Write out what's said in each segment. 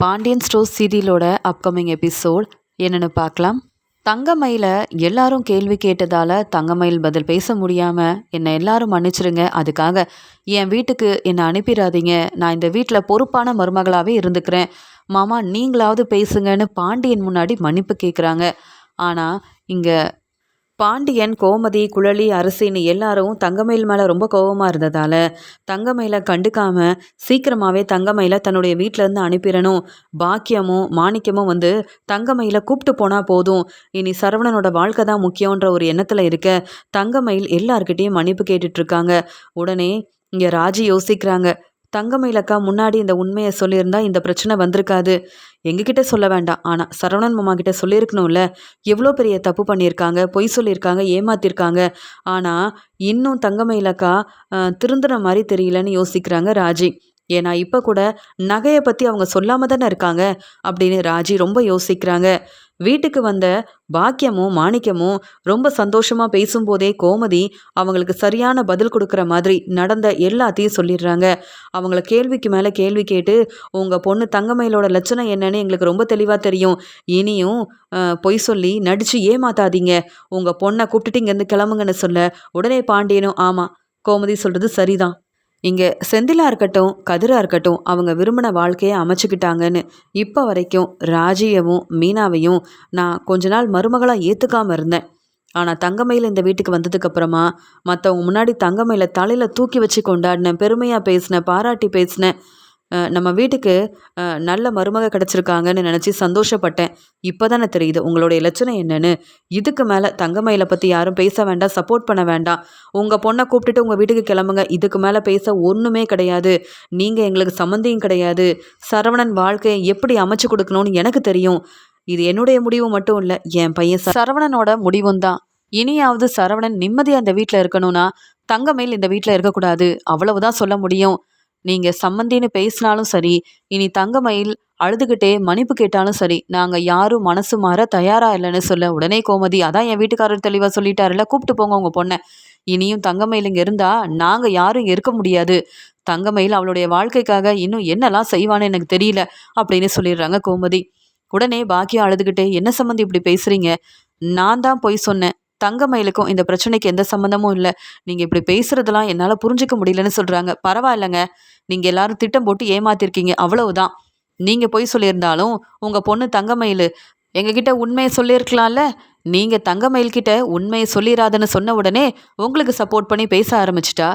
Pandian store சீரியலோட upcoming episode என்னென்னு பார்க்கலாம். தங்கமயில எல்லாரும் கேள்வி கேட்டதால் தங்கமயில் பதில் பேச முடியாமல் என்னை எல்லாரும் மன்னிச்சிருங்க. அதுக்காக என் வீட்டுக்கு என்னை அனுப்பிடாதீங்க. நான் இந்த வீட்டில் பொறுப்பான மருமகளாகவே இருந்துக்கிறேன். மாமா நீங்களாவது பேசுங்கன்னு பாண்டியன் முன்னாடி மன்னிப்பு கேட்குறாங்க ஆனால் இங்கே பாண்டியன் கோமதி குழலி அரசின்னு எல்லாரும் தங்கமயில் மேலே ரொம்ப கோபமாக இருந்ததால் தங்கமயிலை கண்டுக்காம சீக்கிரமாகவே தங்கமயில தன்னுடைய வீட்டிலேருந்து அனுப்பிடணும். பாக்கியமும் மாணிக்கமும் வந்து தங்கமயில கூப்பிட்டு போனால் போதும். இனி சரவணனோட வாழ்க்கை தான் முக்கியன்ற ஒரு எண்ணத்தில் இருக்க தங்கமயில் எல்லார்கிட்டேயும் மன்னிப்பு கேட்டுட்ருக்காங்க உடனே இங்கே ராஜி யோசிக்கிறாங்க. தங்கமயிலக்கா முன்னாடி இந்த உண்மையை சொல்லியிருந்தா இந்த பிரச்சனை வந்திருக்காது. எங்ககிட்ட சொல்ல வேண்டாம். ஆனால் சரவணன் மாமா கிட்ட சொல்லியிருக்கணும்ல. எவ்வளோ பெரிய தப்பு பண்ணியிருக்காங்க பொய் சொல்லியிருக்காங்க ஏமாத்திருக்காங்க ஆனால் இன்னும் தங்கமயிலக்கா திருந்துன மாதிரி தெரியலன்னு யோசிக்கிறாங்க ராஜி. ஏன்னா இப்போ கூட நகையை பற்றி அவங்க சொல்லாமல் தானே இருக்காங்க அப்படின்னு ராஜி ரொம்ப யோசிக்கிறாங்க. வீட்டுக்கு வந்த பாக்கியமும் மாணிக்கமும் ரொம்ப சந்தோஷமாக பேசும்போதே கோமதி அவங்களுக்கு சரியான பதில் கொடுக்குற மாதிரி நடந்த எல்லாத்தையும் சொல்லிடுறாங்க. அவங்கள கேள்விக்கு மேலே கேள்வி கேட்டு உங்கள் பொண்ணு தங்கமயிலோட லட்சணம் என்னன்னு எங்களுக்கு ரொம்ப தெளிவாக தெரியும். இனியும் பொய் சொல்லி நடித்து ஏமாத்தாதீங்க. உங்கள் பொண்ணை கூப்பிட்டுட்டு இங்கேருந்து கிளம்புங்கன்னு சொல்ல உடனே பாண்டியனும் ஆமாம் கோமதி சொல்கிறது சரிதான். இங்கே செந்திலாக இருக்கட்டும் கதிராக இருக்கட்டும் அவங்க விரும்பின வாழ்க்கையை அமைச்சுக்கிட்டாங்கன்னு இப்போ வரைக்கும் ராஜியவும் மீனாவையும் நான் கொஞ்ச நாள் மருமகளாக ஏற்றுக்காமல் இருந்தேன். ஆனால் தங்கமயில் இந்த வீட்டுக்கு வந்ததுக்கப்புறமா மற்றவங்க முன்னாடி தங்கமயில தலையில் தூக்கி வச்சு கொண்டாடினேன் பெருமையாக பேசினேன் பாராட்டி பேசினேன் நம்ம வீட்டுக்கு நல்ல மருமக கிடச்சிருக்காங்கன்னு நினச்சி சந்தோஷப்பட்டேன். இப்போ தானே தெரியுது உங்களுடைய லட்சணம் என்னன்னு. இதுக்கு மேலே தங்கமயிலை பற்றி யாரும் பேச வேண்டாம் சப்போர்ட் பண்ண வேண்டாம். உங்கள் பொண்ணை கூப்பிட்டுட்டு உங்கள் வீட்டுக்கு கிளம்புங்க. இதுக்கு மேலே பேச ஒன்றுமே கிடையாது. நீங்கள் எங்களுக்கு சம்மந்தியும் கிடையாது. சரவணன் வாழ்க்கையை எப்படி அமைச்சு கொடுக்கணும்னு எனக்கு தெரியும். இது என்னுடைய முடிவு மட்டும் இல்லை என் பையன் சரவணனோட முடிவும் தான் இனியாவது சரவணன் நிம்மதியாக அந்த வீட்டில் இருக்கணும்னா தங்கமயில் இந்த வீட்டில் இருக்கக்கூடாது. அவ்வளவுதான் சொல்ல முடியும். நீங்கள் சம்மந்தின்னு பேசினாலும் சரி இனி தங்கமயில் அழுதுகிட்டே மன்னிப்பு கேட்டாலும் சரி நாங்கள் யாரும் மனசு மாற தயாராக இல்லைன்னு சொல்ல உடனே கோமதி அதான் என் வீட்டுக்காரர் தெளிவாக சொல்லிட்டாருல கூப்பிட்டு போங்க உங்கள் பொண்ணை. இனியும் தங்கமயில் இங்கே இருந்தால் நாங்கள் யாரும் இங்கே இருக்க முடியாது. தங்கமயில் அவளுடைய வாழ்க்கைக்காக இன்னும் என்னெல்லாம் செய்வான்னு எனக்கு தெரியல அப்படின்னு சொல்லிடுறாங்க கோமதி. உடனே பாக்கியம் அழுதுகிட்டே என்ன சம்மந்தி இப்படி பேசுகிறீங்க நான் தான் போய் சொன்னேன். தங்கமயிலுக்கும் இந்த பிரச்சனைக்கு எந்த சம்மந்தமும் இல்லை. நீங்கள் இப்படி பேசுகிறதெல்லாம் என்னால் புரிஞ்சிக்க முடியலன்னு சொல்கிறாங்க பரவாயில்லைங்க. நீங்கள் எல்லாரும் திட்டம் போட்டு ஏமாத்திருக்கீங்க. அவ்வளவுதான். நீங்கள் பொய் சொல்லியிருந்தாலும் உங்கள் பொண்ணு தங்கமயில் எங்ககிட்ட உண்மையை சொல்லியிருக்கலாம்ல? நீங்கள் தங்கமயில்கிட்ட உண்மையை சொல்லிடாதன்னு சொன்ன உடனே உங்களுக்கு சப்போர்ட் பண்ணி பேச ஆரம்பிச்சிட்டா?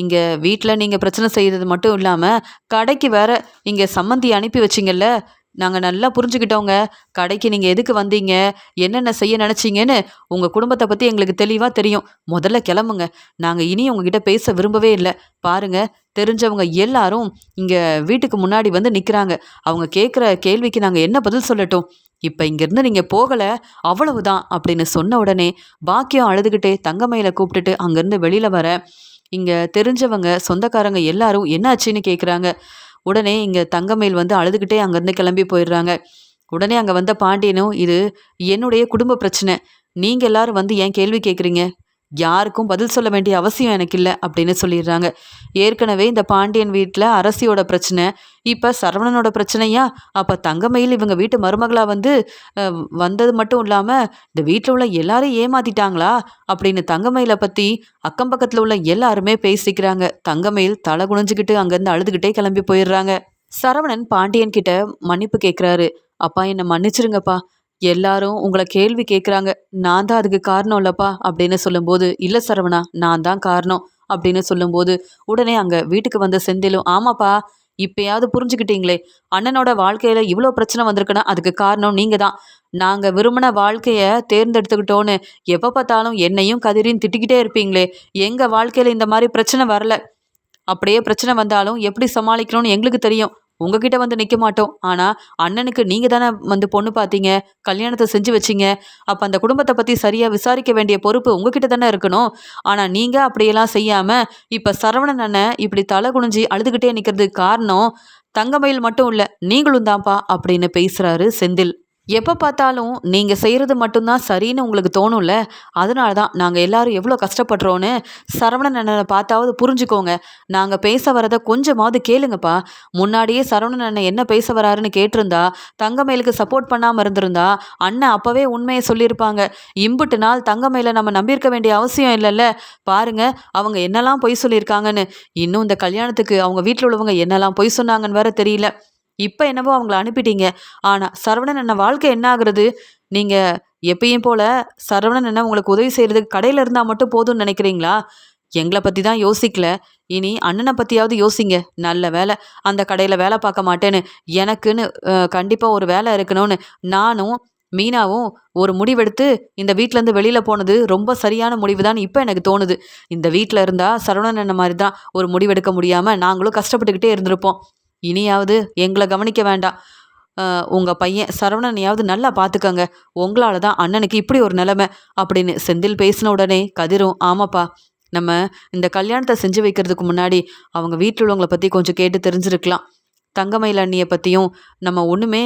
இங்கே வீட்டில் நீங்கள் பிரச்சனை செய்கிறது மட்டும் இல்லாமல் கடைக்கு வேற இங்கே சம்மந்தி அனுப்பி வச்சிங்கல்ல? நாங்கள் நல்லா புரிஞ்சுக்கிட்டோங்க. கடைக்கு நீங்கள் எதுக்கு வந்தீங்க? என்னென்ன செய்ய நினச்சிங்கன்னு உங்கள் குடும்பத்தை பற்றி எங்களுக்கு தெளிவாக தெரியும். முதல்ல கிளம்புங்க. நாங்கள் இனி உங்ககிட்ட பேச விரும்பவே இல்லை. பாருங்கள் தெரிஞ்சவங்க எல்லாரும் இங்கே வீட்டுக்கு முன்னாடி வந்து நிற்கிறாங்க அவங்க கேட்குற கேள்விக்கு நாங்கள் என்ன பதில் சொல்லட்டும்? இப்போ இங்கேருந்து நீங்கள் போகலை அவ்வளவுதான் அப்படின்னு சொன்ன உடனே பாக்கியம் அழுதுகிட்டே தங்கமயில கூப்பிட்டுட்டு அங்கேருந்து வெளியில் வர இங்கே தெரிஞ்சவங்க சொந்தக்காரங்க எல்லாரும் என்னாச்சுன்னு கேட்குறாங்க உடனே இங்கே தங்கமேல் வந்து அழுதுகிட்டே அங்கேருந்து கிளம்பி போயிடுறாங்க. உடனே அங்கே வந்த பாண்டியனும் இது என்னுடைய குடும்ப பிரச்சனை. நீங்கள் எல்லாரும் வந்து ஏன் கேள்வி கேட்குறீங்க யாருக்கும் பதில் சொல்ல வேண்டிய அவசியம் எனக்கு இல்லை அப்படின்னு சொல்லிடுறாங்க. ஏற்கனவே இந்த பாண்டியன் வீட்டில் அரசியோட பிரச்சனை இப்போ சரவணனோட பிரச்சனையா? அப்போ தங்கமயில் இவங்க வீட்டு மருமகளாக வந்து வந்தது மட்டும் இல்லாமல் இந்த வீட்டில் உள்ள எல்லாரும் ஏமாத்திட்டாங்களா? அப்படின்னு தங்கமயிலை பற்றி அக்கம் பக்கத்தில் உள்ள எல்லாருமே பேசிக்கிறாங்க. தங்கமயில் தலை குனிஞ்சுக்கிட்டு அங்கேருந்து அழுதுகிட்டே கிளம்பி போயிடுறாங்க. சரவணன் பாண்டியன் கிட்ட மன்னிப்பு கேட்குறாரு அப்பா என்னை மன்னிச்சிருங்கப்பா. எல்லாரும் உங்களை கேள்வி கேட்குறாங்க நான் தான் அதுக்கு காரணம் இல்லைப்பா அப்படின்னு சொல்லும்போது இல்லை சரவணா நான் தான் காரணம் அப்படின்னு சொல்லும்போது உடனே அங்கே வீட்டுக்கு வந்த செந்திலும் ஆமாப்பா இப்பயாவது புரிஞ்சுக்கிட்டீங்களே அண்ணனோட வாழ்க்கையில் இவ்வளோ பிரச்சனை வந்திருக்குன்னா அதுக்கு காரணம் நீங்கள் தான். நாங்கள் விரும்பின வாழ்க்கையை தேர்ந்தெடுத்துக்கிட்டோன்னு எப்போ பார்த்தாலும் என்னையும் கதிரின்னு திட்டிக்கிட்டே இருப்பீங்களே எங்கள் வாழ்க்கையில் இந்த மாதிரி பிரச்சனை வரல? அப்படியே பிரச்சனை வந்தாலும் எப்படி சமாளிக்கணும்னு எங்களுக்கு தெரியும். உங்ககிட்ட வந்து நிற்க மாட்டோம். ஆனால் அண்ணனுக்கு நீங்கள் தானே வந்து பொண்ணு பார்த்தீங்க கல்யாணத்தை செஞ்சு வச்சிங்க. அப்போ அந்த குடும்பத்தை பற்றி சரியாக விசாரிக்க வேண்டிய பொறுப்பு உங்ககிட்ட தானே இருக்கணும். ஆனால் நீங்கள் அப்படியெல்லாம் செய்யாமல் இப்போ சரவணன் அண்ணன் இப்படி தலை குனிஞ்சி அழுதுகிட்டே நிற்கிறதுக்கு காரணம் தங்கமயில் மட்டும் இல்லை நீங்களும் தான்ப்பா அப்படின்னு பேசுகிறாரு செந்தில். எப்போ பார்த்தாலும் நீங்கள் செய்கிறது மட்டும்தான் சரின்னு உங்களுக்கு தோணும்ல? அதனால தான் நாங்கள் எல்லாரும் எவ்வளோ கஷ்டப்படுறோன்னு சரவணன் அண்ணனை பார்த்தாவது புரிஞ்சுக்கோங்க. நாங்கள் பேச வரதை கொஞ்சமாவது கேளுங்கப்பா. முன்னாடியே சரவணன் அண்ணன் என்ன பேச வராருன்னு கேட்டிருந்தா தங்கமயிலுக்கு சப்போர்ட் பண்ணாமல் இருந்திருந்தா அண்ணன் அப்போவே உண்மையை சொல்லியிருப்பாங்க. இம்புட்டு நாள் தங்கமயில நம்ம நம்பியிருக்க வேண்டிய அவசியம் இல்லைல்ல? பாருங்க அவங்க என்னெல்லாம் பொய் சொல்லியிருக்காங்கன்னு. இன்னும் இந்த கல்யாணத்துக்கு அவங்க வீட்டில் உள்ளவங்க என்னெல்லாம் பொய் சொன்னாங்கன்னு வேற தெரியல. இப்போ என்னவோ அவங்கள அனுப்பிட்டீங்க. ஆனால் சரவணன் அண்ணன் வாழ்க்கை என்ன ஆகுறது? நீங்கள் எப்பயும் போல் சரவணன் அண்ணன் உங்களுக்கு உதவி செய்கிறதுக்கு கடையில் இருந்தால் மட்டும் போதும்னு நினைக்கிறீங்களா? எங்களை பற்றி தான் யோசிக்கல. இனி அண்ணனை பற்றியாவது யோசிங்க. நல்ல வேலை அந்த கடையில் வேலை பார்க்க மாட்டேன்னு எனக்குன்னு கண்டிப்பாக ஒரு வேலை இருக்கணும்னு நானும் மீனாவும் ஒரு முடிவெடுத்து இந்த வீட்டிலேருந்து வெளியில் போனது ரொம்ப சரியான முடிவு தான் இப்போ எனக்கு தோணுது. இந்த வீட்டில் இருந்தால் சரவணன் அண்ணன் மாதிரி தான் ஒரு முடிவெடுக்க முடியாமல் நாங்களும் கஷ்டப்பட்டுக்கிட்டே இருந்திருப்போம். இனியாவது எங்களை கவனிக்க வேண்டாம். உங்கள் பையன் சரவணனையாவது நல்லா பார்த்துக்கங்க உங்களால் தான் அண்ணனுக்கு இப்படி ஒரு நிலைமை அப்படின்னு செந்தில் பேசின உடனே கதிரும் ஆமாப்பா நம்ம இந்த கல்யாணத்தை செஞ்சு வைக்கிறதுக்கு முன்னாடி அவங்க வீட்டில் உள்ளவங்களை பற்றி கொஞ்சம் கேட்டு தெரிஞ்சிருக்கலாம். தங்கமயில் அண்ணியை பற்றியும் நம்ம ஒன்றுமே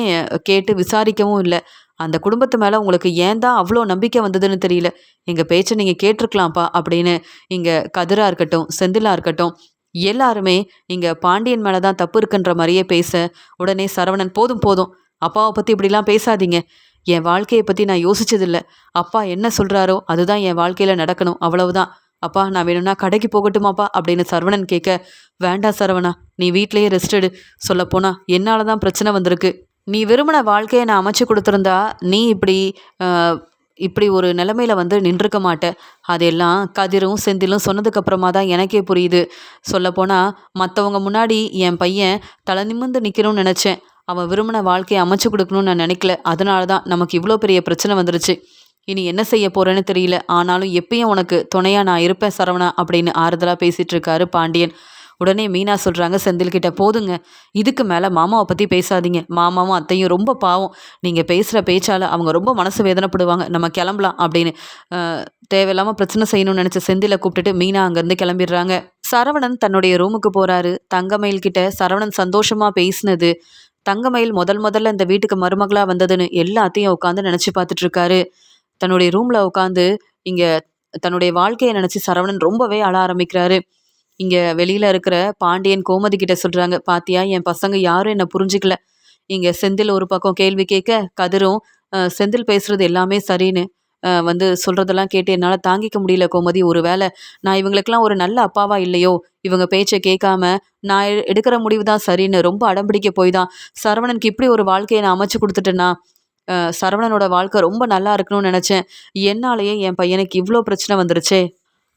கேட்டு விசாரிக்கவும் இல்லை. அந்த குடும்பத்து மேலே உங்களுக்கு ஏன் தான் அவ்வளோ நம்பிக்கை வந்ததுன்னு தெரியல. எங்கள் பேச்சை நீங்கள் கேட்டிருக்கலாம்ப்பா அப்படின்னு இங்கே கதிராக இருக்கட்டும் செந்திலாக இருக்கட்டும் எல்லாருமே இங்கே பாண்டியன் மேலே தான் தப்பு இருக்குன்ற மாதிரியே பேச. உடனே சரவணன் போதும் போதும். அப்பாவை பற்றி இப்படிலாம் பேசாதீங்க. என் வாழ்க்கையை பற்றி நான் யோசிச்சதில்ல. அப்பா என்ன சொல்கிறாரோ அதுதான் என் வாழ்க்கையில் நடக்கணும். அவ்வளவுதான். அப்பா நான் வேணும்னா கடைக்கு போகட்டுமாப்பா? அப்படின்னு சரவணன் கேட்க வேண்டாம் சரவணா நீ வீட்லேயே ரெஸ்ட் எடு. சொல்லப்போனா என்னால் தான் பிரச்சனை வந்திருக்கு. நீ விரும்பின வாழ்க்கையை நான் அமைச்சு கொடுத்துருந்தா நீ இப்படி இப்படி ஒரு நிலமையில வந்து நின்றுக்க மாட்டேன். அதெல்லாம் கதிரும் செந்திலும் சொன்னதுக்கப்புறமா தான் எனக்கே புரியுது. சொல்லப்போனால் மற்றவங்க முன்னாடி என் பையன் தலை நிமிர்ந்து நிற்கணும்னு நினச்சேன். அவன் விரும்பின வாழ்க்கையை அமைச்சு கொடுக்கணும்னு நான் நினைக்கல. அதனால தான் நமக்கு இவ்வளோ பெரிய பிரச்சனை வந்துருச்சு. இனி என்ன செய்ய போகிறேன்னு தெரியல. ஆனாலும் எப்பயும் உனக்கு துணையாக நான் இருப்பேன் சரவணா அப்படின்னு ஆறுதலாக பேசிகிட்டு இருக்காரு பாண்டியன். உடனே மீனா சொல்கிறாங்க செந்தில்கிட்ட போதுங்க. இதுக்கு மேலே மாமாவை பற்றி பேசாதீங்க. மாமாவும் அத்தையும் ரொம்ப பாவம். நீங்கள் பேசுகிற பேச்சால் அவங்க ரொம்ப மனசு வேதனைப்படுவாங்க. நம்ம கிளம்பலாம் அப்படின்னு தேவையில்லாமல் பிரச்சனை செய்யணும்னு நினச்ச செந்திலை கூப்பிட்டுட்டு மீனா அங்கேருந்து கிளம்பிடுறாங்க. சரவணன் தன்னுடைய ரூமுக்கு போகிறாரு தங்கமயில் கிட்ட சரவணன் சந்தோஷமாக பேசினது தங்கமயில் முதல் முதல்ல இந்த வீட்டுக்கு மருமகளாக வந்ததுன்னு எல்லாத்தையும் உட்காந்து நினச்சி பார்த்துட்ருக்காரு தன்னுடைய ரூமில் உட்காந்து இங்கே தன்னுடைய வாழ்க்கையை நினச்சி சரவணன் ரொம்பவே அழ ஆரம்பிக்கிறாரு. இங்கே வெளியில் இருக்கிற பாண்டியன் கோமதி கிட்ட சொல்கிறாங்க பாத்தியா என் பசங்க யாரும் என்னை புரிஞ்சிக்கல. இங்கே செந்தில் ஒரு பக்கம் கேள்வி கேட்க கதிரும் செந்தில் பேசுறது எல்லாமே சரின்னு வந்து சொல்கிறதெல்லாம் கேட்டு என்னால் தாங்கிக்க முடியல கோமதி. ஒரு வேளை நான் இவங்களுக்கெல்லாம் ஒரு நல்ல அப்பாவா இல்லையோ? இவங்க பேச்சை கேட்காம நான் எடுக்கிற முடிவு தான் சரின்னு ரொம்ப அடம்பிடிக்க போய் தான் சரவணனுக்கு இப்படி ஒரு வாழ்க்கையை நான் அமைச்சு கொடுத்துட்டேன்னா சரவணனோட வாழ்க்கை ரொம்ப நல்லா இருக்கணும்னு நினச்சேன். என்னாலேயே என் பையனுக்கு இவ்வளோ பிரச்சனை வந்துருச்சே.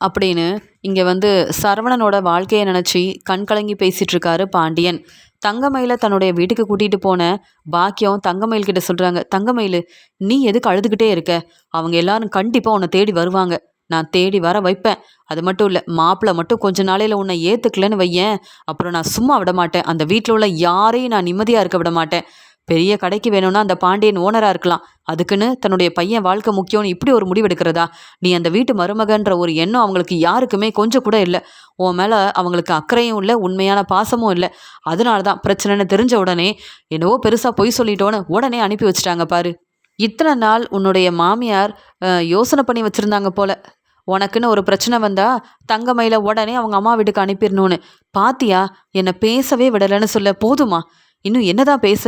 அப்படின்னு இங்கே வந்து சரவணனோட வாழ்க்கையை நினச்சி கண் கலங்கி பேசிகிட்டு இருக்காரு பாண்டியன். தங்கமயில தன்னுடைய வீட்டுக்கு கூட்டிகிட்டு போன பாக்கியம் தங்கமயில் கிட்ட சொல்கிறாங்க தங்கமயில் நீ எதுக்கு அழுதுகிட்டே இருக்க? அவங்க எல்லாரும் கண்டிப்பாக உன்னை தேடி வருவாங்க. நான் தேடி வர வைப்பேன். அது மட்டும் இல்லை மாப்பிள்ளை மட்டும் கொஞ்ச நாளையில் உன்னை ஏற்றுக்கலன்னு வையேன். அப்புறம் நான் சும்மா விட மாட்டேன். அந்த வீட்டில் உள்ள யாரையும் நான் நிம்மதியாக இருக்க விட மாட்டேன். பெரிய கடைக்கு வேணும்னா அந்த பாண்டியன் ஓனராக இருக்கலாம். அதுக்குன்னு தன்னுடைய பையன் வாழ்க்கை முக்கியம்னு இப்படி ஒரு முடிவெடுக்கிறதா? நீ அந்த வீட்டு மருமகன்ற ஒரு எண்ணம் அவங்களுக்கு யாருக்குமே கொஞ்சம் கூட இல்லை. உன் மேலே அவங்களுக்கு அக்கறையும் இல்லை உண்மையான பாசமும் இல்லை. அதனால தான் பிரச்சனைன்னு தெரிஞ்ச உடனே என்னவோ பெருசாக பொய் சொல்லிட்டோன்னு உடனே அனுப்பி வச்சுட்டாங்க பாரு. இத்தனை நாள் உன்னுடைய மாமியார் யோசனை பண்ணி வச்சுருந்தாங்க போல. உனக்குன்னு ஒரு பிரச்சனை வந்தா தங்கமையில் உடனே அவங்க அம்மா வீட்டுக்கு அனுப்பிடணும்னு. பாத்தியா? என்னை பேசவே விடலைன்னு சொல்ல போதுமா? இன்னும் என்னதான் பேச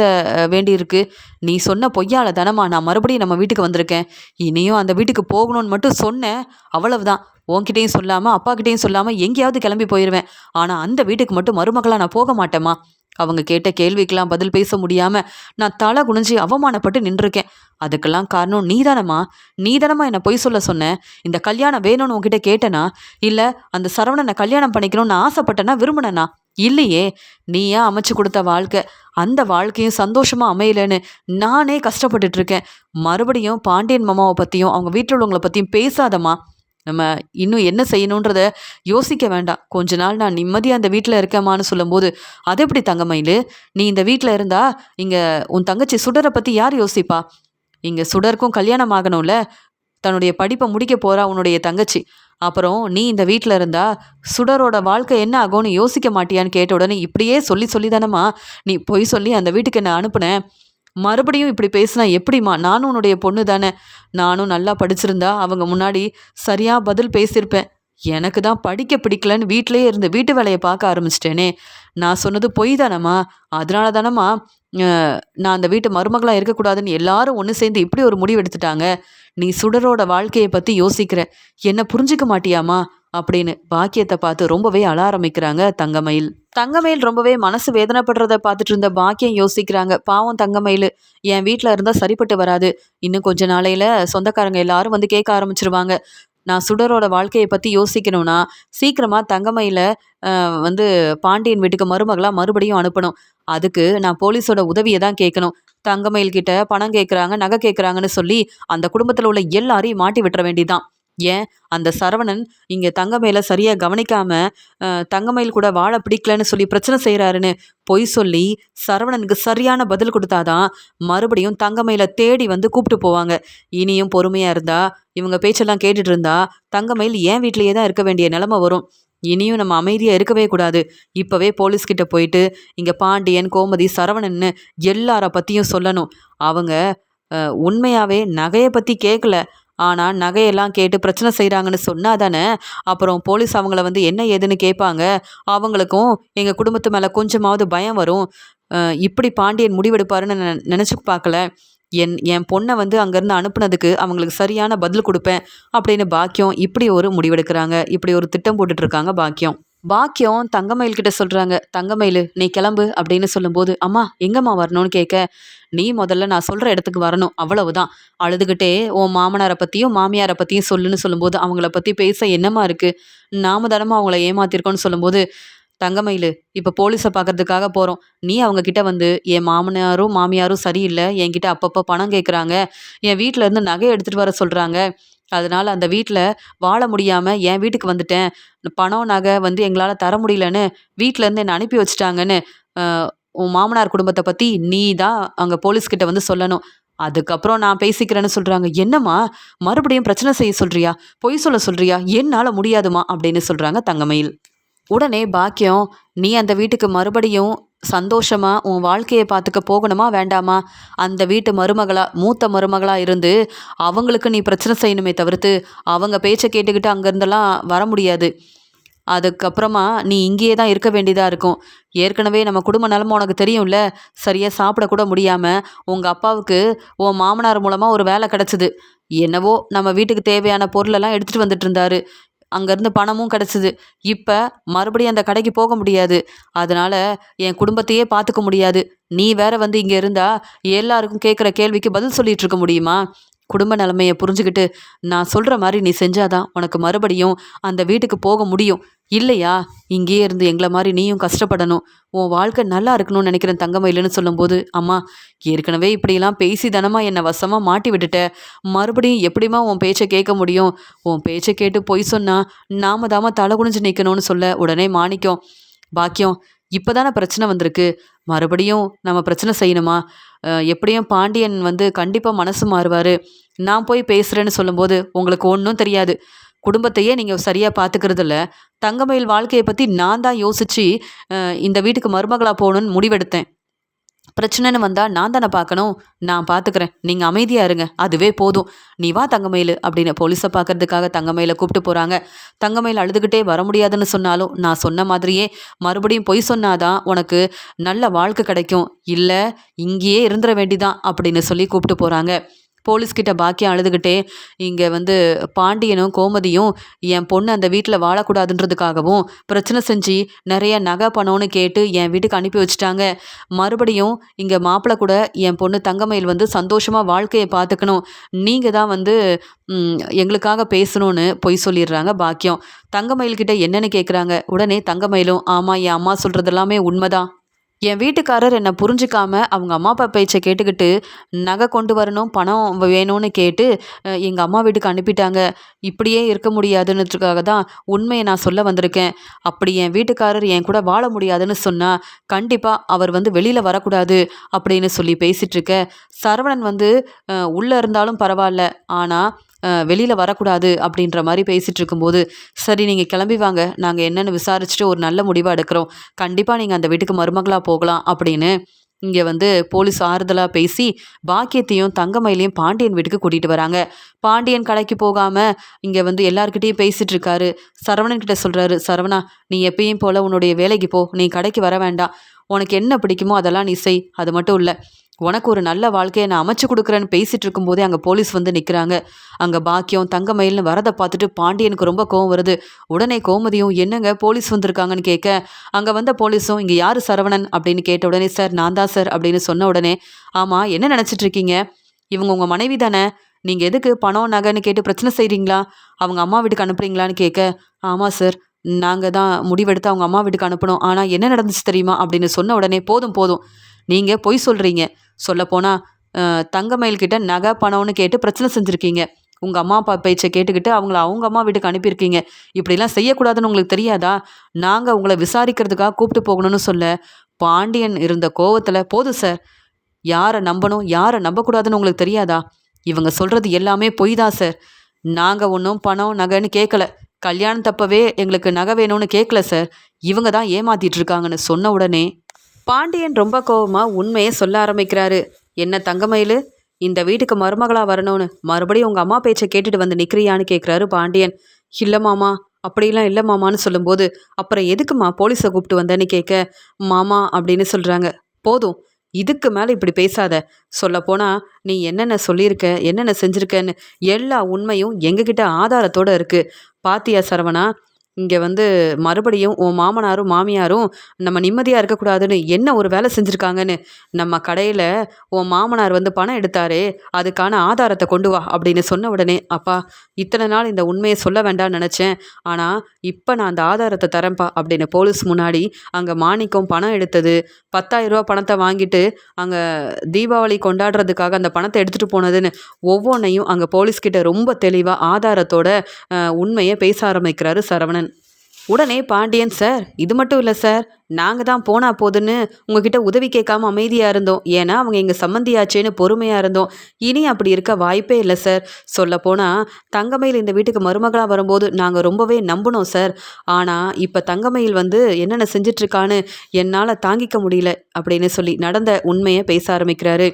வேண்டியிருக்கு? நீ சொன்ன பொய்யால தானம்மா நான் மறுபடியும் நம்ம வீட்டுக்கு வந்திருக்கேன். இனியும் அந்த வீட்டுக்கு போகணும்னு மட்டும் சொன்னேன். அவ்வளவுதான். உன்கிட்டையும் சொல்லாமல் அப்பாக்கிட்டேயும் சொல்லாமல் எங்கேயாவது கிளம்பி போயிடுவேன் ஆனால் அந்த வீட்டுக்கு மட்டும் மருமகளாக நான் போக மாட்டேம்மா. அவங்க கேட்ட கேள்விக்கெல்லாம் பதில் பேச முடியாமல் நான் தலை குனிஞ்சு அவமானப்பட்டு நின்றுருக்கேன். அதுக்கெல்லாம் காரணம் நீதானம்மா. நீதானம்மா என்னை பொய் சொல்ல சொன்னேன் இந்த கல்யாணம் வேணும்னு உங்ககிட்ட கேட்டேனா? இல்லை அந்த சரவணனை கல்யாணம் பண்ணிக்கணும்னு ஆசைப்பட்டேனா விரும்பினேனா? இல்லையே நீயா அமைச்சு கொடுத்த வாழ்க்கை. அந்த வாழ்க்கையும் சந்தோஷமாக அமையலன்னு நானே கஷ்டப்பட்டுட்டு இருக்கேன் மறுபடியும் பாண்டியன் மாமாவை பற்றியும் அவங்க வீட்டில் உள்ளவங்களை பற்றியும் பேசாதம்மா. நம்ம இன்னும் என்ன செய்யணுன்றத யோசிக்க வேண்டாம். கொஞ்ச நாள் நான் நிம்மதியாக அந்த வீட்டில் இருக்கேம்மான்னு சொல்லும்போது அது எப்படி தங்கமயில்? நீ இந்த வீட்டில் இருந்தா இங்கே உன் தங்கச்சி சுடரை பற்றி யார் யோசிப்பா? இங்கே சுடருக்கும் கல்யாணம் ஆகணும்ல. தன்னுடைய படிப்பை முடிக்க போகிறா உன்னுடைய தங்கச்சி. அப்புறம் நீ இந்த வீட்டில் இருந்தா சுடரோட வாழ்க்கை என்ன ஆகும்னு யோசிக்க மாட்டியான்னு கேட்ட உடனே இப்படியே சொல்லி சொல்லி தானம்மா. நீ பொய் சொல்லி அந்த வீட்டுக்கு என்ன அனுப்புனேன் மறுபடியும் இப்படி பேசினா எப்படிம்மா? நானும் உன்னுடைய பொண்ணு தானே. நானும் நல்லா படிச்சிருந்தா அவங்க முன்னாடி சரியாக பதில் பேசியிருப்பேன். எனக்கு தான் படிக்க பிடிக்கலன்னு வீட்டிலேயே இருந்து வீட்டு வேலையை பார்க்க ஆரம்பிச்சிட்டேனே. நான் சொன்னது பொய் தானம்மா. அதனால தானம்மா நான் அந்த வீட்டு மருமகளாக இருக்கக்கூடாதுன்னு எல்லாரும் ஒன்று சேர்ந்து இப்படி ஒரு முடிவு எடுத்துட்டாங்க. நீ சுடரோட வாழ்க்கையை பற்றி யோசிக்கிற. என்ன புரிஞ்சுக்க மாட்டியாமா அப்படின்னு பாக்கியத்தை பார்த்து ரொம்பவே அழ ஆரம்பிக்கிறாங்க தங்கமயில். தங்கமயில் ரொம்பவே மனசு வேதனைப்படுறத பார்த்துட்டு இருந்த பாக்கியம் யோசிக்கிறாங்க. பாவம் தங்கமயில். என் வீட்டில் இருந்தால் சரிப்பட்டு வராது. இன்னும் கொஞ்ச நாளையில் சொந்தக்காரங்க எல்லாரும் வந்து கேட்க ஆரம்பிச்சிருவாங்க. நான் சுடரோட வாழ்க்கையை பற்றி யோசிக்கணும்னா சீக்கிரமாக தங்கமயில வந்து பாண்டியன் வீட்டுக்கு மருமகளாக மறுபடியும் அனுப்பணும். அதுக்கு நான் போலீஸோட உதவியை தான் கேட்கணும். தங்கமயில் கிட்ட பணம் கேட்குறாங்க நகை கேட்குறாங்கன்னு சொல்லி அந்த குடும்பத்தில் உள்ள எல்லாரையும் மாட்டி விட்டுற வேண்டியதான் ஏன்? அந்த சரவணன் இங்கே தங்கமயில சரியாக கவனிக்காம தங்கமயில் கூட வாழ பிடிக்கலன்னு சொல்லி பிரச்சனை செய்கிறாருன்னு பொய் சொல்லி சரவணனுக்கு சரியான பதில் கொடுத்தாதான் மறுபடியும் தங்கமயில தேடி வந்து கூப்பிட்டு போவாங்க. இனியும் பொறுமையாக இருந்தா இவங்க பேச்செல்லாம் கேட்டுட்டு இருந்தா தங்கமயில் ஏன் வீட்டிலேயே தான் இருக்க வேண்டிய நிலமை வரும். இனியும் நம்ம அமைதியாக இருக்கவே கூடாது. இப்போவே போலீஸ்கிட்ட போயிட்டு இங்கே பாண்டியன் கோமதி சரவணன்னு எல்லார பற்றியும் சொல்லணும். அவங்க உண்மையாகவே நகையை பற்றி கேட்கல ஆனால் நகையெல்லாம் கேட்டு பிரச்சனை செய்கிறாங்கன்னு சொன்னால் தானே? அப்புறம் போலீஸ் அவங்கள வந்து என்ன ஏதுன்னு கேட்பாங்க? அவங்களுக்கும் எங்கள் குடும்பத்து மேலே கொஞ்சமாவது பயம் வரும். இப்படி பாண்டியன் முடிவெடுப்பாருன்னு நான் நினச்சி பார்க்கல. என் என் பொண்ணை வந்து அங்கேருந்து அனுப்புனதுக்கு அவங்களுக்கு சரியான பதில் கொடுப்பேன் அப்படின்னு பாக்கியம் இப்படி ஒரு முடிவெடுக்கிறாங்க. இப்படி ஒரு திட்டம் போட்டுட்ருக்காங்க பாக்கியம். பாக்கியம் தங்கமயில் கிட்ட சொல்கிறாங்க தங்கமயில் நீ கிளம்பு அப்படின்னு சொல்லும்போது அம்மா எங்கம்மா வரணும்னு கேட்க? நீ முதல்ல நான் சொல்கிற இடத்துக்கு வரணும் அவ்வளவுதான். அழுதுகிட்டே உன் மாமனாரை பற்றியும் மாமியாரை பற்றியும் சொல்லுன்னு சொல்லும்போது அவங்கள பற்றி பேச என்னமா இருக்குது நாம தானமா அவங்கள ஏமாத்திருக்கோன்னு சொல்லும்போது தங்கமயில் இப்போ போலீஸை பார்க்கறதுக்காக போகிறோம் நீ அவங்க கிட்ட வந்து என் மாமனாரும் மாமியாரும் சரியில்லை. என்கிட்ட அப்பப்போ பணம் கேட்குறாங்க என் வீட்டில் இருந்து நகை எடுத்துகிட்டு வர சொல்கிறாங்க அதனால் அந்த வீட்டில் வாழ முடியாமல் என் வீட்டுக்கு வந்துட்டேன்? பணம் நகை வந்து எங்களால் தர முடியலன்னு வீட்டிலேருந்து என்னை அனுப்பி வச்சிட்டாங்கன்னு உன் மாமனார் குடும்பத்தை பற்றி நீ தான் அங்கே போலீஸ்கிட்ட வந்து சொல்லணும். அதுக்கப்புறம் நான் பேசிக்கிறேன்னு சொல்கிறாங்க என்னம்மா? மறுபடியும் பிரச்சனை செய்ய சொல்கிறியா பொய் சொல்ல சொல்கிறியா என்னால் முடியாதுமா அப்படின்னு சொல்கிறாங்க தங்கமயில். உடனே பாக்கியம் நீ அந்த வீட்டுக்கு மறுபடியும் சந்தோஷமா உன் வாழ்க்கையை பார்த்துக்க போகணுமா வேண்டாமா? அந்த வீட்டு மருமகளா மூத்த மருமகளா இருந்து அவங்களுக்கு நீ பிரச்சனை செய்யணுமே தவிர்த்து அவங்க பேச்சை கேட்டுக்கிட்டு அங்கேருந்தெல்லாம் வர முடியாது. அதுக்கப்புறமா நீ இங்கேயே தான் இருக்க வேண்டியதாக இருக்கும். ஏற்கனவே நம்ம குடும்ப நிலமை உனக்கு தெரியும்ல. சரியாக சாப்பிடக்கூட முடியாமல் உங்கள் அப்பாவுக்கு உன் மாமனார் மூலமாக ஒரு வேலை கிடச்சிது. என்னவோ நம்ம வீட்டுக்கு தேவையான பொருளெல்லாம் எடுத்துகிட்டு வந்துட்டு இருந்தாரு. அங்கேருந்து பணமும் கிடச்சிது. இப்போ மறுபடியும் அந்த கடைக்கு போக முடியாது. அதனால் என் குடும்பத்தையே பார்த்துக்க முடியாது. நீ வேற வந்து இங்கே இருந்தா எல்லாருக்கும் கேட்குற கேள்விக்கு பதில் சொல்லிட்டு இருக்க முடியுமா? குடும்ப நிலமையை புரிஞ்சுக்கிட்டு நான் சொல்கிற மாதிரி நீ செஞ்சாதான் உனக்கு மறுபடியும் அந்த வீட்டுக்கு போக முடியும். இல்லையா? இங்கேயே இருந்து எங்களை மாதிரி நீயும் கஷ்டப்படணும். உன் வாழ்க்கை நல்லா இருக்கணும்னு நினைக்கிறேன் தங்கமயிலுன்னு சொல்லும்போது அம்மா ஏற்கனவே இப்படிலாம் பேசி தனமா என்னை வசமாக மாட்டி விட்டுட்ட. மறுபடியும் எப்படிம்மா உன் பேச்சை கேட்க முடியும்? உன் பேச்சை கேட்டு பொய் சொன்னா நாம தாம தலை குனிஞ்சு நிற்கணும்னு சொல்ல உடனே மாணிக்கம் பாக்கியம் இப்போதானே பிரச்சனை வந்திருக்கு. மறுபடியும் நம்ம பிரச்சனை செய்யணுமா? எப்படியும் பாண்டியன் வந்து கண்டிப்பாக மனசு மாறுவார். நான் போய் பேசுகிறேன்னு சொல்லும்போது உங்களுக்கு ஒன்றும் தெரியாது. குடும்பத்தையே நீங்கள் சரியாக பார்த்துக்கிறது இல்லை தங்கமயில் வாழ்க்கையை பற்றி நான் தான் யோசித்து இந்த வீட்டுக்கு மருமகளாக போகணுன்னு முடிவெடுத்தேன். பிரச்சனைன்னு வந்தால் நான் தானே பார்க்கணும். நான் பார்த்துக்கிறேன் நீங்கள் அமைதியாக இருங்க. அதுவே போதும். நீ வா தங்கமயில் அப்படின்னு போலீஸை பார்க்கறதுக்காக தங்கமயில கூப்பிட்டு போகிறாங்க தங்கமயில் அழுதுகிட்டே வர முடியாதுன்னு சொன்னாலும் நான் சொன்ன மாதிரியே மறுபடியும் பொய் சொன்னாதான் உனக்கு நல்ல வாழ்க்கை கிடைக்கும். இல்லை இங்கேயே இருந்துட வேண்டிதான் அப்படின்னு சொல்லி கூப்பிட்டு போகிறாங்க போலீஸ்கிட்ட பாக்கியம் அழுதுகிட்டே இங்கே வந்து பாண்டியனும் கோமதியும் என் பொண்ணு அந்த வீட்டில் வாழக்கூடாதுன்றதுக்காகவும் பிரச்சனை செஞ்சு நிறைய நகை பணம்னு கேட்டு என் வீட்டுக்கு அனுப்பி வச்சுட்டாங்க. மறுபடியும் இங்கே மாப்பிள்ளை கூட என் பொண்ணு தங்கமயில் வந்து சந்தோஷமாக வாழ்க்கையை பார்த்துக்கணும். நீங்கள் தான் வந்து எங்களுக்காக பேசணும்னு பொய் சொல்லிடுறாங்க பாக்கியம். தங்கமயில்கிட்ட என்னென்னு கேட்குறாங்க உடனே தங்கமயிலும் ஆமாம் என் அம்மா சொல்கிறது எல்லாமே உண்மைதான். என் வீட்டுக்காரர் என்னை புரிஞ்சுக்காம அவங்க அம்மா அப்பா பேச்சை கேட்டுக்கிட்டு நகை கொண்டு வரணும் பணம் வேணும்னு கேட்டு எங்கள் அம்மா வீட்டுக்கு அனுப்பிட்டாங்க. இப்படியே இருக்க முடியாதுன்றதுக்காக தான் உண்மையை நான் சொல்ல வந்திருக்கேன். அப்படி என் வீட்டுக்காரர் என் கூட வாழ முடியாதுன்னு சொன்னால் கண்டிப்பாக அவர் வந்து வெளியில் வரக்கூடாது அப்படின்னு சொல்லி பேசிகிட்ருக்க சரவணன் வந்து உள்ளே இருந்தாலும் பரவாயில்ல. ஆனால் வெளியில் வரக்கூடாது அப்படின்ற மாதிரி பேசிகிட்டு இருக்கும்போது சரி நீங்கள் கிளம்பி வாங்க. நாங்கள் என்னென்னு விசாரிச்சுட்டு ஒரு நல்ல முடிவாக எடுக்கிறோம். கண்டிப்பாக நீங்கள் அந்த வீட்டுக்கு மருமகளாக போகலாம் அப்படின்னு இங்கே வந்து போலீஸ் ஆறுதலாக பேசி பாக்கியத்தையும் தங்கமயிலையும் பாண்டியன் வீட்டுக்கு கூட்டிகிட்டு வராங்க. பாண்டியன் கடைக்கு போகாமல் இங்கே வந்து எல்லாருக்கிட்டேயும் பேசிகிட்டு இருக்காரு. சரவணன் கிட்ட சொல்கிறாரு சரவணா நீ எப்பயும் போல் உன்னுடைய வேலைக்கு போ. நீ கடைக்கு வர வேண்டாம். உனக்கு என்ன பிடிக்குமோ அதெல்லாம் நீ செய். அது மட்டும் இல்லை. உனக்கு ஒரு நல்ல வாழ்க்கையை நான் அமைச்சு கொடுக்குறேன்னு பேசிகிட்டு இருக்கும்போதே அங்கே போலீஸ் வந்து நிற்கிறாங்க அங்கே பாக்கியம் தங்கமயில்னு வரதை பார்த்துட்டு பாண்டியனுக்கு ரொம்ப கோவம் வருது. உடனே கோமதியும் என்னங்க போலீஸ் வந்திருக்காங்கன்னு கேட்க? அங்கே வந்த போலீஸும் இங்கே யார் சரவணன்? அப்படின்னு கேட்ட உடனே சார் நான் தான் சார் அப்படின்னு சொன்ன உடனே ஆமாம் என்ன நினச்சிட்டு இருக்கீங்க? இவங்க உங்கள் மனைவி தானே. நீங்கள் எதுக்கு பணம் நகைன்னு கேட்டு பிரச்சனை செய்கிறீங்களா அவங்க அம்மா வீட்டுக்கு அனுப்புறீங்களான்னு கேட்க ஆமாம் சார் நாங்கள் தான் முடிவெடுத்து அவங்க அம்மா வீட்டுக்கு அனுப்பணும் ஆனால் என்ன நடந்துச்சு தெரியுமா? அப்படின்னு சொன்ன உடனே போதும் போதும். நீங்கள் பொய் சொல்கிறீங்க சொல்லப்போனால் தங்கமயில்கிட்ட நகை பணம்னு கேட்டு பிரச்சனை செஞ்சுருக்கீங்க. உங்கள் அம்மா அப்பா பேச்சை கேட்டுக்கிட்டு அவங்கள அவங்க அம்மா வீட்டுக்கு அனுப்பியிருக்கீங்க. இப்படிலாம் செய்யக்கூடாதுன்னு உங்களுக்கு தெரியாதா? நாங்கள் உங்களை விசாரிக்கிறதுக்காக கூப்பிட்டு போகணும்னு சொல்ல பாண்டியன் இருந்த கோவத்தில் போதும் சார். யாரை நம்பணும் யாரை நம்பக்கூடாதுன்னு உங்களுக்கு தெரியாதா? இவங்க சொல்கிறது எல்லாமே பொய் தான் சார். நாங்கள் ஒன்றும் பணம் நகைன்னு கேட்கல கல்யாணம் தப்பவே எங்களுக்கு நகை வேணும்னு கேட்கல சார். இவங்க தான் ஏமாத்திட்டு இருக்காங்கன்னு சொன்ன உடனே பாண்டியன் ரொம்ப கோவமாக உண்மையை சொல்ல ஆரம்பிக்கிறாரு. என்ன தங்கமயிலு? இந்த வீட்டுக்கு மருமகளாக வரணும்னு மறுபடியும் உங்கள் அம்மா பேச்சை கேட்டுட்டு வந்து நிற்கிறியான்னு கேட்குறாரு பாண்டியன். இல்லை மாமா அப்படிலாம் இல்லை மாமான்னு சொல்லும்போது அப்புறம் எதுக்குமா போலீஸை கூப்பிட்டு வந்தேன்னு கேட்க மாமா அப்படின்னு சொல்கிறாங்க போதும் இதுக்கு மேலே இப்படி பேசாத. சொல்லப்போனால் நீ என்னென்ன சொல்லியிருக்க என்னென்ன செஞ்சுருக்கன்னு எல்லா உண்மையும் எங்ககிட்ட ஆதாரத்தோடு இருக்குது பாத்தியா சரவணா இங்கே வந்து மறுபடியும் உன் மாமனாரும் மாமியாரும் நம்ம நிம்மதியாக இருக்கக்கூடாதுன்னு என்ன ஒரு வேலை செஞ்சுருக்காங்கன்னு. நம்ம கடையில் உன் மாமனார் வந்து பணம் எடுத்தாரே அதுக்கான ஆதாரத்தை கொண்டு வா அப்படின்னு சொன்ன உடனே அப்பா இத்தனை நாள் இந்த உண்மையை சொல்ல வேண்டாம்னு நினச்சேன். ஆனால் இப்போ நான் அந்த ஆதாரத்தை தரேன்ப்பா அப்படின்னு போலீஸ் முன்னாடி அங்கே மாணிக்கம் பணம் எடுத்தது. பத்தாயிரரூபா பணத்தை வாங்கிட்டு அங்கே தீபாவளி கொண்டாடுறதுக்காக அந்த பணத்தை எடுத்துகிட்டு போனதுன்னு ஒவ்வொன்றையும் அங்கே போலீஸ்கிட்ட ரொம்ப தெளிவாக ஆதாரத்தோட உண்மையை பேச ஆரம்பிக்கிறாரு சரவணன். உடனே பாண்டியன் சார் இது மட்டும் இல்லை சார். நாங்கள் தான் போனா போதுன்னு உங்ககிட்ட உதவி கேட்காம அமைதியாக இருந்தோம். ஏன்னா அவங்க எங்கள் சம்மந்தியாச்சேன்னு பொறுமையாக இருந்தோம். இனி அப்படி இருக்க வாய்ப்பே இல்லை சார். சொல்லப்போனால் தங்கமயில் இந்த வீட்டுக்கு மருமகளாக வரும்போது நாங்கள் ரொம்பவே நம்பினோம் சார். ஆனால் இப்போ தங்கமயில் வந்து என்னென்ன செஞ்சிட்ருக்கான்னு என்னால் தாங்கிக்க முடியல அப்படின்னு சொல்லி நடந்த உண்மையை பேச ஆரம்பிக்கிறாரு.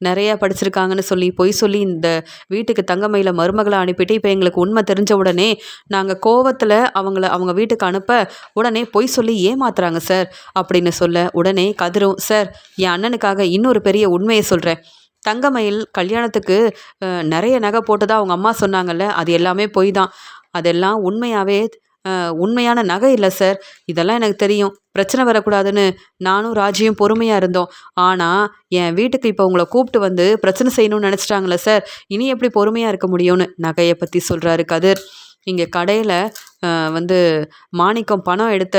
நிறையா படிச்சிருக்காங்கன்னு சொல்லி பொய் சொல்லி இந்த வீட்டுக்கு தங்கமையில் மருமகளை அனுப்பிட்டு இப்போ எங்களுக்கு உண்மை தெரிஞ்ச உடனே நாங்கள் கோவத்தில் அவங்கள அவங்க வீட்டுக்கு அனுப்ப உடனே பொய் சொல்லி ஏமாத்துறாங்க சார் அப்படின்னு சொல்ல உடனே கதிரும் சார் என் அண்ணனுக்காக இன்னொரு பெரிய உண்மையை சொல்கிறேன் தங்கமயில் கல்யாணத்துக்கு நிறைய நகை போட்டதாக அவங்க அம்மா சொன்னாங்கல்ல அது எல்லாமே பொய் தான் அதெல்லாம் உண்மையாகவே உண்மையான நகை இல்லை சார். இதெல்லாம் எனக்கு தெரியும். பிரச்சனை வரக்கூடாதுன்னு நானும் ராஜியும் பொறுமையாக இருந்தோம். ஆனால் என் வீட்டுக்கு இப்போ உங்களை கூப்பிட்டு வந்து பிரச்சனை செய்யணும்னு நினச்சிட்டாங்களே சார். இனி எப்படி பொறுமையாக இருக்க முடியும்னு நகையை பற்றி சொல்கிறாரு கதிர். இங்கே கடையில் வந்து மாணிக்கம் பணம் எடுத்த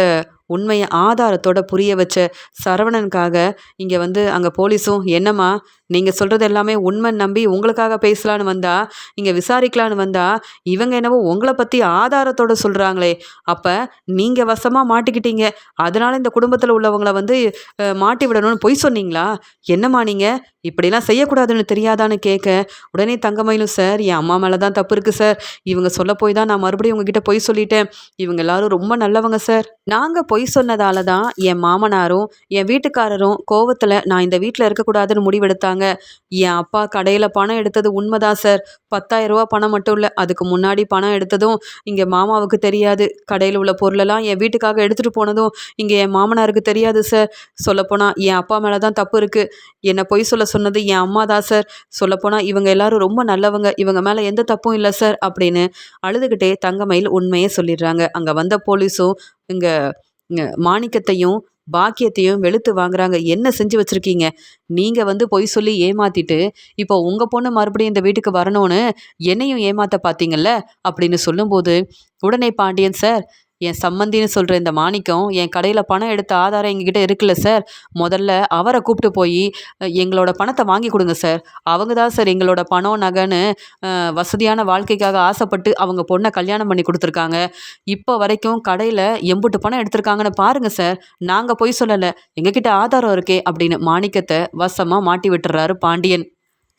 உண்மையை ஆதாரத்தோட புரிய வச்ச சரவணனுக்காக இங்கே வந்து அங்கே போலீஸும் என்னம்மா நீங்கள் சொல்கிறது எல்லாமே உண்மை நம்பி உங்களுக்காக பேசலான்னு வந்தால் இங்கே விசாரிக்கலான்னு வந்தால் இவங்க என்னவோ உங்களை பற்றி ஆதாரத்தோட சொல்கிறாங்களே அப்போ நீங்கள் வசமாக மாட்டிக்கிட்டீங்க. அதனால் இந்த குடும்பத்தில் உள்ளவங்களை வந்து மாட்டி விடணும்னு பொய் சொன்னீங்களா? என்னம்மா நீங்கள் இப்படிலாம் செய்யக்கூடாதுன்னு தெரியாதான்னு கேட்க உடனே தங்கமயிலும் சார் என் அம்மா மேலே தான் தப்பு இருக்குது சார். இவங்க சொல்ல போய் தான் நான் மறுபடியும் உங்ககிட்ட பொய் சொல்லிட்டேன். இவங்க எல்லாரும் ரொம்ப நல்லவங்க சார். நாங்கள் பொய் சொன்னதால தான் என் மாமனாரும் என் வீட்டுக்காரரும் கோவத்தில் நான் இந்த வீட்டில் இருக்கக்கூடாதுன்னு முடிவெடுத்தாங்க. என் அப்பா கடையில் பணம் எடுத்தது உண்மைதான் சார் பத்தாயிரரூபா பணம் மட்டும் இல்லை அதுக்கு முன்னாடி பணம் எடுத்ததும் இங்கே மாமாவுக்கு தெரியாது. கடையில் உள்ள பொருளெல்லாம் என் வீட்டுக்காக எடுத்துகிட்டு போனதும் இங்கே என் மாமனாருக்கு தெரியாது சார் சொல்லப்போனால் என் அப்பா மேலே தான் தப்பு இருக்குது என்னை பொய் சொல்ல சொன்னது என் அம்மா தான் சார் சொல்லப்போனால் இவங்க எல்லாரும் ரொம்ப நல்லவங்க. இவங்க மேலே எந்த தப்பும் இல்லை சார் அப்படின்னு அழுதுகிட்டே தங்கமயில் உண்மையே சொல்லிடுறாங்க. அங்கே வந்த போலீஸும் இங்கே மாணிக்கத்தையும் பாக்கியத்தையும் வெளுத்து வாங்குறாங்க. என்ன செஞ்சு வச்சுருக்கீங்க? நீங்கள் வந்து பொய் சொல்லி ஏமாத்திட்டு இப்போ உங்கள் பொண்ணு மறுபடியும் இந்த வீட்டுக்கு வரணும்னு என்னையும் ஏமாத்த பார்த்தீங்கல்ல அப்படின்னு சொல்லும்போது உடனே பாண்டியன் சார் என் சம்மந்தின்னு சொல்கிற இந்த மாணிக்கம் என் கடையில் பணம் எடுத்த ஆதாரம் எங்ககிட்ட இருக்குல்ல சார் முதல்ல அவரை கூப்பிட்டு போய் எங்களோட பணத்தை வாங்கி கொடுங்க சார் அவங்க தான் சார் எங்களோட பணம் நகைன்னு வசதியான வாழ்க்கைக்காக ஆசைப்பட்டு அவங்க பொண்ணை கல்யாணம் பண்ணி கொடுத்துருக்காங்க. இப்போ வரைக்கும் கடையில் எம்புட்டு பணம் எடுத்திருக்காங்கன்னு பாருங்கள் சார் நாங்கள் போய் சொல்லலை. எங்ககிட்ட ஆதாரம் இருக்கே அப்படின்னு மாணிக்கத்தை வசமாக மாட்டி விட்டுறாரு பாண்டியன்.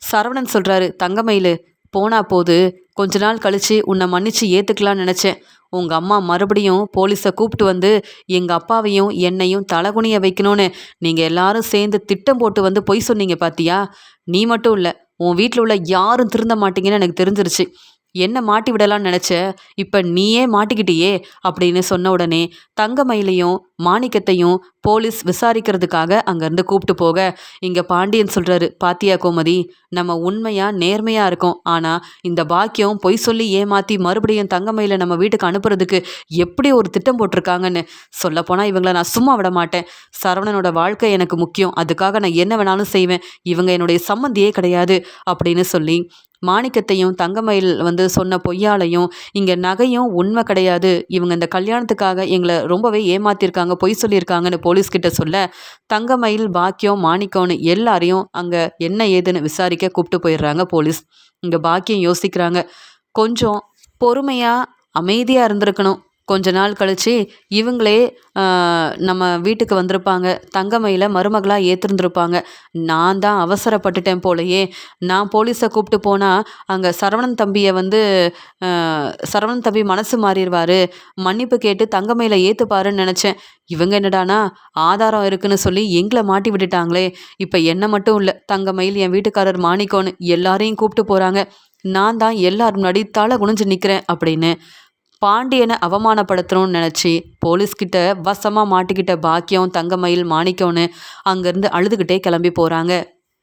சரவணன் சொல்கிறாரு தங்கமயில் போனா போது கொஞ்ச நாள் கழித்து உன்னை மன்னிச்சு ஏற்றுக்கலான்னு நினச்சேன். உங்கள் அம்மா மறுபடியும் போலீஸை கூப்பிட்டு வந்து எங்கள் அப்பாவையும் என்னையும் தலகுனிய வைக்கணும்னு நீங்கள் எல்லாரும் சேர்ந்து திட்டம் போட்டு வந்து பொய் சொன்னீங்க பாத்தியா? நீ மட்டும் இல்லை உன் வீட்டில் உள்ள யாரும் திருந்த மாட்டீங்கன்னு எனக்கு தெரிஞ்சிருச்சு. என்ன மாட்டி விடலாம்னு நினச்ச? இப்போ நீயே மாட்டிக்கிட்டியே? அப்படின்னு சொன்ன உடனே தங்கமயிலையும் மாணிக்கத்தையும் போலீஸ் விசாரிக்கிறதுக்காக அங்கேருந்து கூப்பிட்டு போக. இங்கே பாண்டியன் சொல்கிறாரு பாத்தியா கோமதி நம்ம உண்மையாக நேர்மையாக இருக்கோம். ஆனால் இந்த பாக்கியம் பொய் சொல்லி ஏமாற்றி மறுபடியும் தங்கமயில நம்ம வீட்டுக்கு அனுப்புறதுக்கு எப்படி ஒரு திட்டம் போட்டிருக்காங்கன்னு? சொல்லப்போனால் இவங்களை நான் சும்மா விட மாட்டேன். சரவணனோட வாழ்க்கை எனக்கு முக்கியம். அதுக்காக நான் என்ன வேணாலும் செய்வேன். இவங்க என்னுடைய சம்மந்தியே கிடையாது. அப்படின்னு சொல்லி மாணிக்கத்தையும் தங்கமயில் வந்து சொன்ன பொய்யாலையும் இங்கே நகையும் உண்மை கிடையாது. இவங்க இந்த கல்யாணத்துக்காக எங்களை ரொம்பவே ஏமாத்திருக்காங்க பொய் சொல்லியிருக்காங்கன்னு போலீஸ்கிட்ட சொல்ல தங்கமயில் பாக்கியம் மாணிக்கம்னு எல்லாரையும் அங்கே என்ன ஏதுன்னு விசாரிக்க கூப்பிட்டு போயிடுறாங்க போலீஸ். இங்கே பாக்கியம் யோசிக்கிறாங்க கொஞ்சம் பொறுமையாக அமைதியாக இருந்திருக்கணும். கொஞ்ச நாள் கழித்து இவங்களே நம்ம வீட்டுக்கு வந்திருப்பாங்க. தங்கமையில் மருமகளாக ஏற்றிருந்துருப்பாங்க நான் தான் அவசரப்பட்டுட்டேன் போலையே. நான் போலீஸை கூப்பிட்டு போனால் அங்கே சரவணன் தம்பியை வந்து சரவணன் தம்பி மனசு மாறிடுவார். மன்னிப்பு கேட்டு தங்கமையில் ஏற்றுப்பாருன்னு நினச்சேன். இவங்க என்னடானா ஆதாரம் இருக்குன்னு சொல்லி எங்களை மாட்டி விட்டுட்டாங்களே. இப்போ என்ன மட்டும் இல்லை தங்கமயில் என் வீட்டுக்காரர் மாணிக்கோன்னு எல்லாரையும் கூப்பிட்டு போகிறாங்க நான் தான் எல்லார் முன்னாடி தலை குனிஞ்சு நிற்கிறேன் அப்படின்னு. பாண்டியனை அவமானப்படுத்தணும்னு நினச்சி போலீஸ்கிட்ட வசமாக மாட்டிக்கிட்ட பாக்கியம் தங்கமயில் மாணிக்கம்னு அங்கேருந்து அழுதுகிட்டே கிளம்பி போகிறாங்க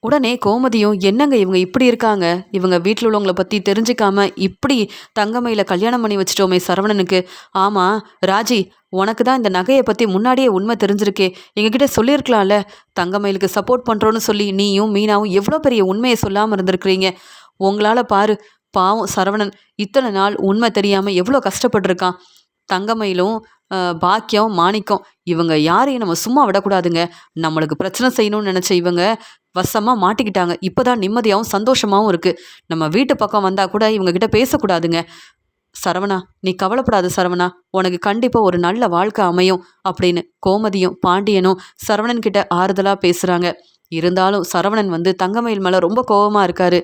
உடனே கோமதியும் என்னங்க இவங்க இப்படி இருக்காங்க? இவங்க வீட்டில் உள்ளவங்களை பற்றி தெரிஞ்சுக்காம இப்படி தங்கமையில் கல்யாணம் பண்ணி வச்சிட்டோமே சரவணனுக்கு. ஆமாம் ராஜி உனக்கு தான் இந்த நகையை பற்றி முன்னாடியே உண்மை தெரிஞ்சிருக்கே. எங்ககிட்ட சொல்லியிருக்கலாம்ல. தங்கமயிலுக்கு சப்போர்ட் பண்ணுறோன்னு சொல்லி நீயும் மீனாவும் எவ்வளோ பெரிய உண்மையை சொல்லாமல் இருந்திருக்கிறீங்க. உங்களால் பாரு பாவம் சரவணன் இத்தனை நாள் உண்மை தெரியாமல் எவ்வளோ கஷ்டப்பட்டிருக்கான். தங்கமயிலும் பாக்கியம் மாணிக்கம் இவங்க யாரையும் நம்ம சும்மா விடக்கூடாதுங்க. நம்மளுக்கு பிரச்சனை செய்யணும்னு நினச்ச இவங்க வசமாக மாட்டிக்கிட்டாங்க. இப்போ தான் நிம்மதியாகவும் சந்தோஷமாகவும் இருக்குது நம்ம வீட்டு பக்கம் வந்தால் கூட இவங்கக்கிட்ட பேசக்கூடாதுங்க. சரவணா நீ கவலைப்படாத சரவணா. உனக்கு கண்டிப்பாக ஒரு நல்ல வாழ்க்கை அமையும் அப்படின்னு கோமதியும் பாண்டியனும் சரவணன் கிட்ட ஆறுதலாக பேசுகிறாங்க இருந்தாலும் சரவணன் வந்து தங்கமயில் மேலே ரொம்ப கோபமாக இருக்காரு.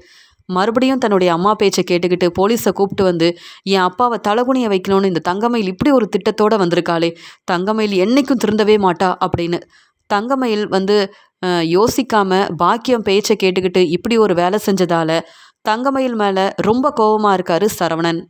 மறுபடியும் தன்னுடைய அம்மா பேச்சை கேட்டுக்கிட்டு போலீஸை கூப்பிட்டு வந்து என் அப்பாவை தலகுனிய வைக்கணும்னு இந்த தங்கமயில் இப்படி ஒரு திட்டத்தோடு வந்திருக்காளே தங்கமயில் என்னைக்கும் திருந்தவே மாட்டா அப்படின்னு. தங்கமயில் வந்து யோசிக்காம பாக்கியம் பேச்சை கேட்டுக்கிட்டு இப்படி ஒரு வேலை செஞ்சதால தங்கமயில் மேலே ரொம்ப கோபமாக இருக்காரு சரவணன்.